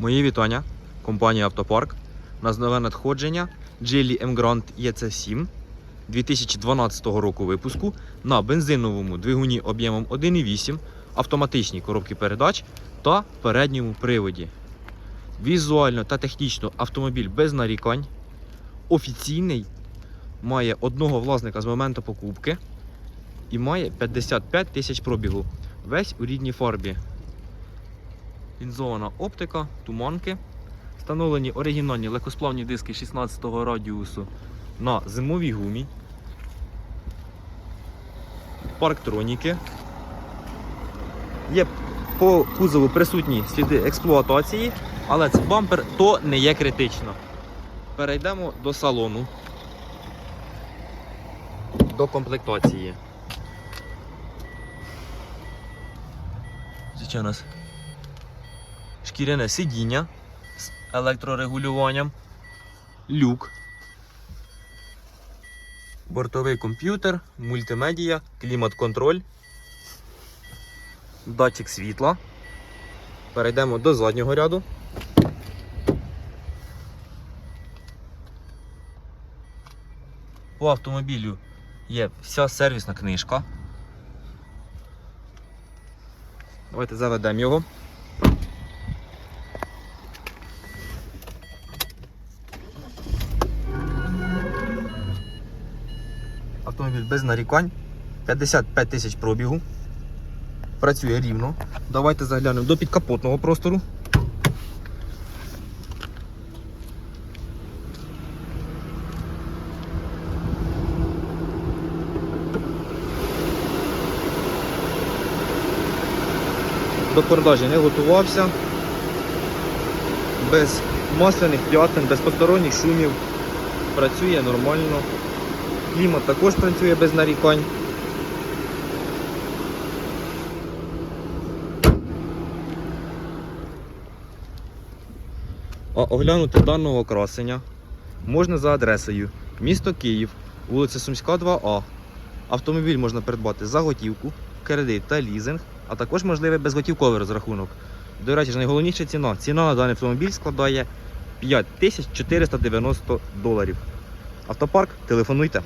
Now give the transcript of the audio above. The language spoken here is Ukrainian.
Мої вітання. Компанія Автопарк. У нас нове надходження Geely M Grand EC7 2012 року випуску на бензиновому двигуні об'ємом 1,8, автоматичній коробці передач та передньому приводі. Візуально та технічно автомобіль без нарікань. Офіційний, має одного власника з моменту покупки і має 55 тисяч пробігу. Весь у рідній фарбі. Лінзована оптика, туманки. Встановлені оригінальні легкосплавні диски 16-го радіусу на зимовій гумі. Парктроніки. Є по кузову присутні сліди експлуатації, але це бампер то не є критично. Перейдемо до салону. До комплектації. Звичайно, шкіряне сидіння з електрорегулюванням, люк, бортовий комп'ютер, мультимедія, клімат-контроль, датчик світла. Перейдемо до заднього ряду. По автомобілю є вся сервісна книжка. Давайте заведемо його. Автомобіль без нарікань. 55 тисяч пробігу. Працює рівно. Давайте заглянемо до підкапотного простору. До продажі не готувався. Без масляних п'ятин, без посторонніх шумів. Працює нормально. Клімат також працює без нарікань. А оглянути даного красення можна за адресою місто Київ, вулиця Сумська, 2А. Автомобіль можна придбати за готівку, кредит та лізинг, а також можливий безготівковий розрахунок. До речі, найголовніша ціна. Ціна на даний автомобіль складає 5490 доларів. Автопарк, телефонуйте.